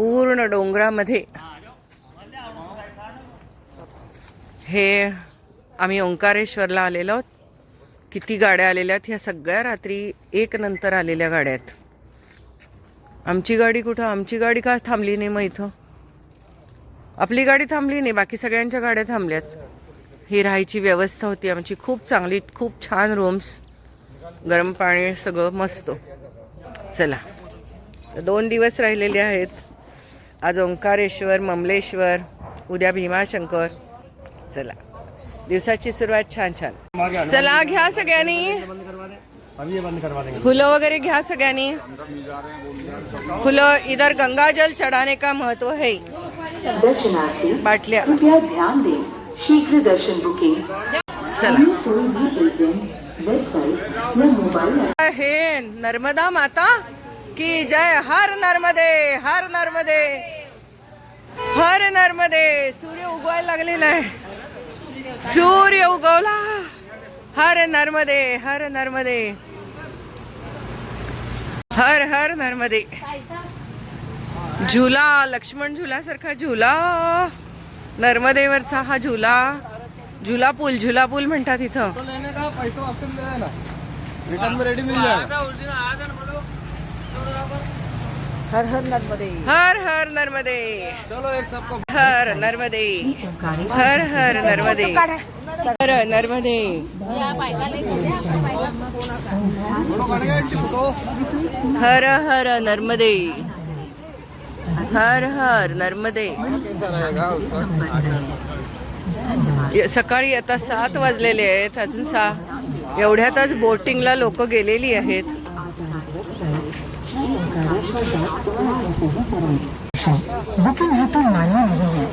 पूर्ण डोंगरामध्ये. हे आम्ही ओंकारेश्वरला आलेलो आहोत. किती गाड्या आलेल्या आहेत? ह्या सगळ्या रात्री एक नंतर आलेल्या गाड्या आहेत. आमची गाडी कुठं? आमची गाडी का थांबली नाही मग इथं? आपली गाडी थांबली नाही बाकी सगळ्यांच्या गाड्या थांबल्यात. ही राहायची व्यवस्था होती आमची. खूप चांगली खूप छान रूम्स गरम पाणी सगळं मस्त. चला. दोन दिवस राहिलेले आहेत. आज ओंकारेश्वर ममलेश्वर उद्या भीमाशंकर. चला दिवसाची सुरुवात छान छान. चला घ्या सगळ्यांनी. फुलं वगैरे घ्या सगळ्यांनी. फुलं इधर गंगाजल चढ़ाने का महत्त्व है. बाटल्या. कृपया ध्यान दें. शीघ्र दर्शन बुकिंग. चला. हे नर्मदा माता? की जय हर नर्मदे हर नर्मदे हर नर्मदे. सूर्य उगवायला लागलेला आहे. सूर्य उगवला. हर नर्मदे हर नर्मदे. हर हर नर्मदे. झुला लक्ष्मण झुलासारखा झुला. नर्मदेवरचा हा झुला. झुला पूल झुला पूल म्हणतात इथं. हर हर नर्मदे। हर हर नर्मदे। चलो एक सबको हर नर्मदे। हर हर नर्मदे। हर नर्मदे। हर हर नर्मदे। हर हर नर्मदे। सकाळी आता सात वाजलेले आहेत अजून सा एवढ्यातच बोटिंगला लोक गेलेली आहेत. बुकिंग हेतु मान्य नहीं है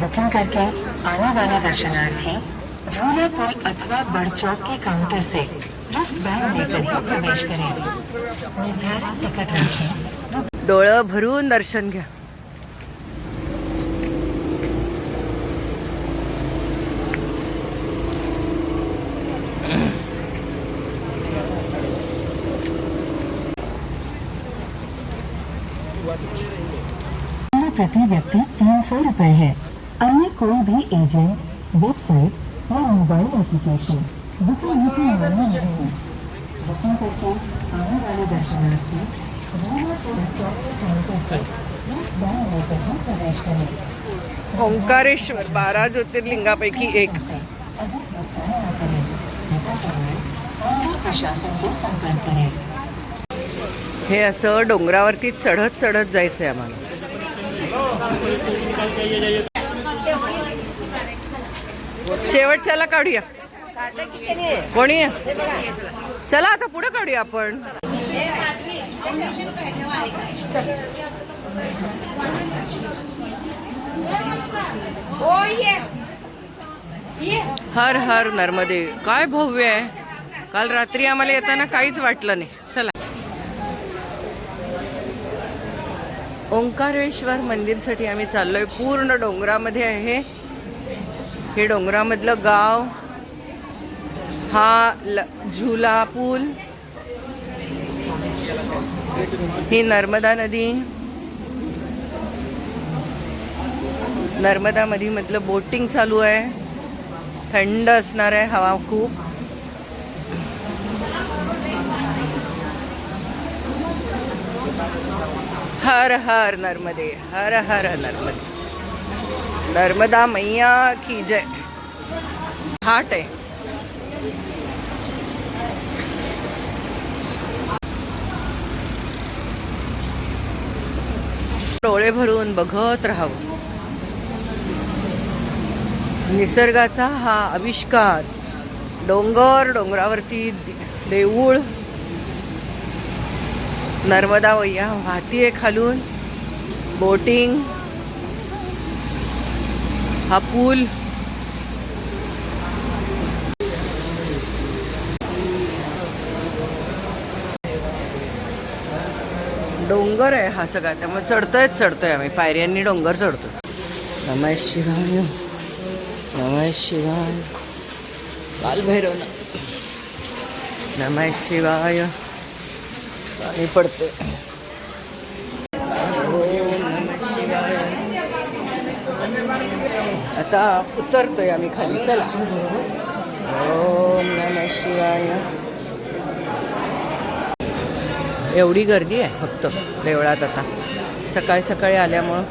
बुकिंग करके आने वाले दर्शनार्थी झूला पुल अथवा बड़ चौक के काउंटर से रिस्ट बैंड लेकर ही प्रवेश करें. निर्धारित टिकट राशि डोळं भरून दर्शन घ्या. प्रति व्यक्ति तीन सौ रूपए है अन्य कोई भी एजेंट वेबसाइट या मोबाइल एप्लीकेशन बुकिंग हेतु मान्य नहीं है बुकिंग करके आने वाले दर्शनार्थी ओंकारेश्वर बारा ज्योतिर्लिंगापैकी एक. हे असं डोंगरावरती चढत चढत जायचं आहे आम्हाला. शेवटच्याला काढूया. कोणी? चला आता पुढे काढूया आपण. हर हर नर्मदे काय भव्य आहे. काल रात्री आम्हाला येताना काहीच वाटलं नाही. चला. ओंकारेश्वर मंदिरसाठी आम्ही चाललो आहे पूर्ण डोंगरामध्ये आहे. हे डोंगरामधलं गाव हा ल झुला पूल ही नर्मदा नदी नर्मदा नदी मधलं बोटिंग चालू आहे. थंड असणार आहे हवा खूप. हर हर नर्मदे हर हर नर्मदे। नर्मदा मैया की जय। घाट आहे डोळे भरून बघत राहावं। निसर्गाचा हा आविष्कार। डोंगर डोंगरावरती देऊळ नर्मदा वैया वाहती आहे खालून. बोटिंग. हा पूल. डोंगर आहे हा सगळा त्यामुळे चढतोय चढतोय आम्ही. पायऱ्यांनी डोंगर चढतो नमः शिवाय. नमः शिवाय. काल भैरव नमः शिवाय. आणि पडते. आता उतरतोय आम्ही खाली. चला. ओम नम शिवाय. एवढी गर्दी आहे फक्त देवळात आता. सकाळी सकाळी आल्यामुळं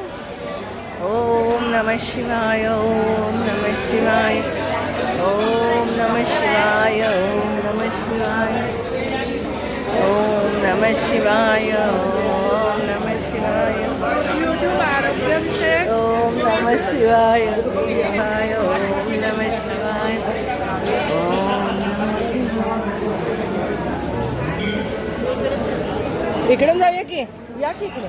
पुढे चला ओम नम शिवाय ओम नम शिवाय ओम नम शिवाय ओम नम शिवाय ओम नम शिवाय ओम नम शिवाय युट्यूब आरोग्य विषयक ओम नम शिवाय शिवाय ओम नम शिवाय ओम नम शिवाय इकडून जाऊया की या की इकडे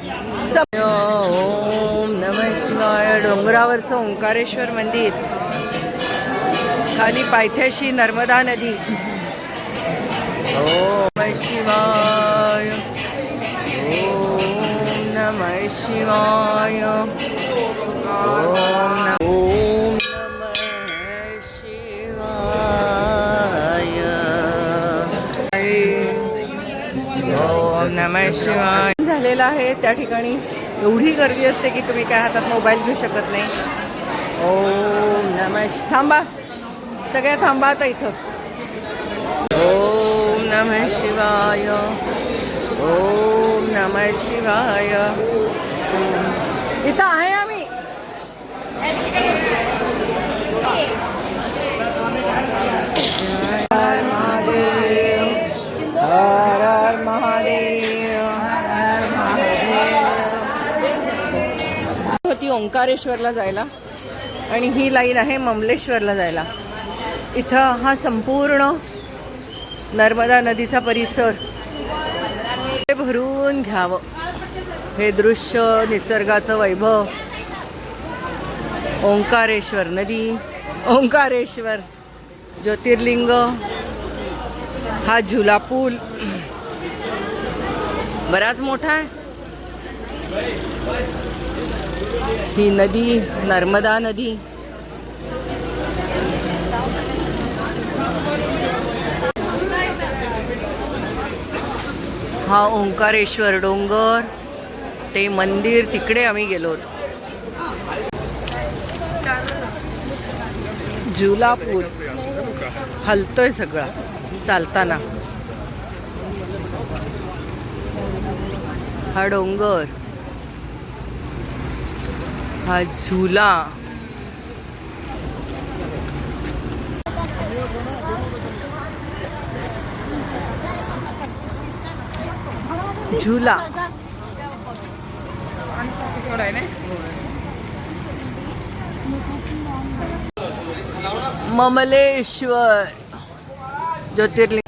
ओम नम शिवाय डोंगरावरचं ओंकारेश्वर मंदिर. खाली पायथ्याशी नर्मदा नदी. ओम नमः शिवाय. ओम नमः शिवाय. ओम नम- ओम नमः शिवाय. ओम नमः शिवाय झालेला आहे त्या ठिकाणी. एवढी गर्दी असते की तुम्ही काय हातात मोबाईल घेऊ शकत नाही. ओम नमः शि- थांबा. सगळ्या थांबा आता इथं. ओम नमः शिवाय. ओम नमः शिवाय. इथं आहे आम्ही. ओंकारेश्वरला जायला. आणि ही लाईन आहे ममलेश्वरला जायला. इथं हा संपूर्ण नर्मदा नदीचा परिसर हे भरून घ्यावं. हे दृश्य निसर्गाचं वैभव. ओंकारेश्वर नदी. ओंकारेश्वर ज्योतिर्लिंग. हा झुला पूल. बराच मोठा आहे. ही नदी नर्मदा नदी. हा ओंकारेश्वर डोंगर ते मंदिर तिकडे आम्ही गेलो होतो. जुलापूर. हलतोय सगळा चालताना. हा डोंगर. हा झूला। झुला। ममलेश्वर। ज्योतिर्लिंग।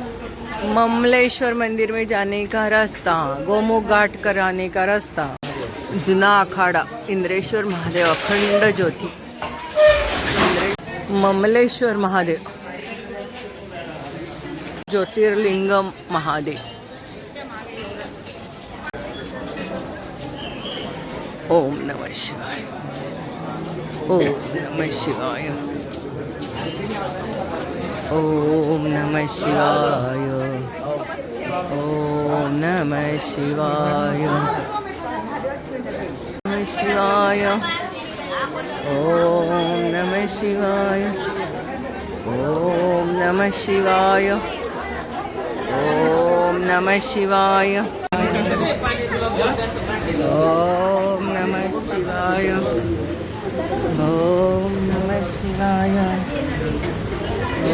ममलेश्वर मंदिर में जाने का रास्ता, गोमुख घाट कराने का रास्ता। जुना अखाडा इंद्रेश्वर महादेव अखंड ज्योती. ममलेश्वर महादेव. ज्योतिर्लिंगम महादेव. ओम नम शिवाय. ओम नमः शिवाय. ओम नमः शिवाय. ओम नमः शिवाय. शिवाय ओम नमः शिवाय ओम नमः शिवाय ओम नमः शिवाय ओम नमः शिवाय ओम नमः शिवाय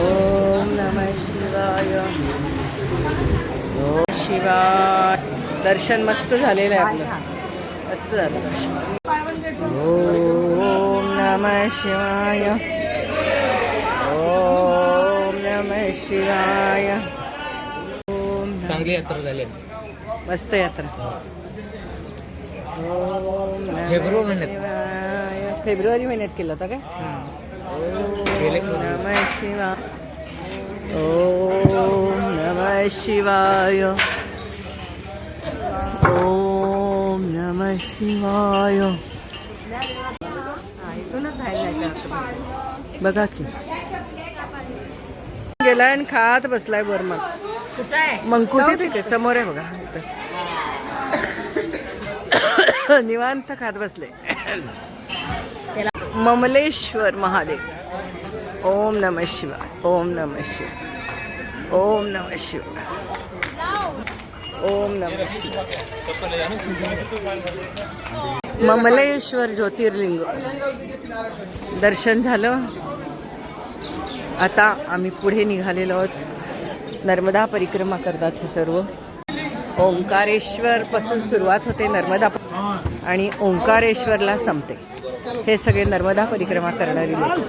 ओम नमः शिवाय ओम शिवाय दर्शन मस्त झालेलं आहे आपलं. मस्त झालं. दर्शन ओम नमः शिवाय। ओम नमः शिवाय। ओम नमः चांगली यात्रा झाली मस्त यात्रा. ओम नमः फेब्रुवारी महिन्यात. शिवाय. फेब्रुवारी महिन्यात केलं होतं काय? ओम नमः शिवाय. ओम नमः शिवाय. ओम नमः शिवाय. बघा की. गेलाय आणि खात बसलाय बर मग मंकुती तिथे समोर आहे बघा. निवांत खात बसले. ममलेश्वर महादेव. ओम नम शिवाय ओम नम शिवाय ओम नम शिवाय ओम नम शिवाय. ममलेश्वर ज्योतिर्लिंग. दर्शन झालं. आता आम्ही पुढे निघालेलो आहोत. नर्मदा परिक्रमा करतात हे सर्व. ओंकारेश्वर पासून सुरुवात होते नर्मदा. आणि ओंकारेश्वरला संपते. हे सगळे नर्मदा परिक्रमा करणारी लोक.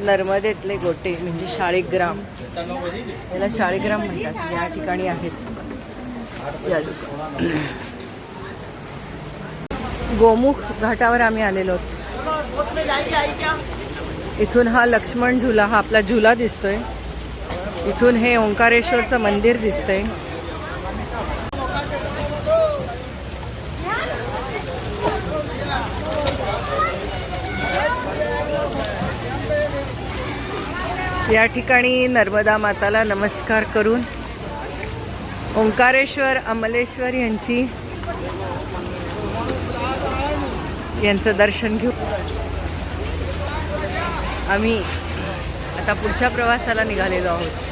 नर्मदेतले गोटे म्हणजे शाळीग्राम. याला शाळीग्राम म्हणतात. या ठिकाणी आहेत. या दुकान गोमुख घाटावर आम्ही आलेलो आहोत. इथून हा लक्ष्मण झुला हा आपला झुला दिसतोय. इथून हे ओंकारेश्वरचं मंदिर दिसतंय. या ठिकाणी नर्मदा माताला नमस्कार करून ओंकारेश्वर अमलेश्वर यांची यांचं दर्शन घेऊ. आम्ही आता पुढच्या प्रवासाला निघालेलो आहोत.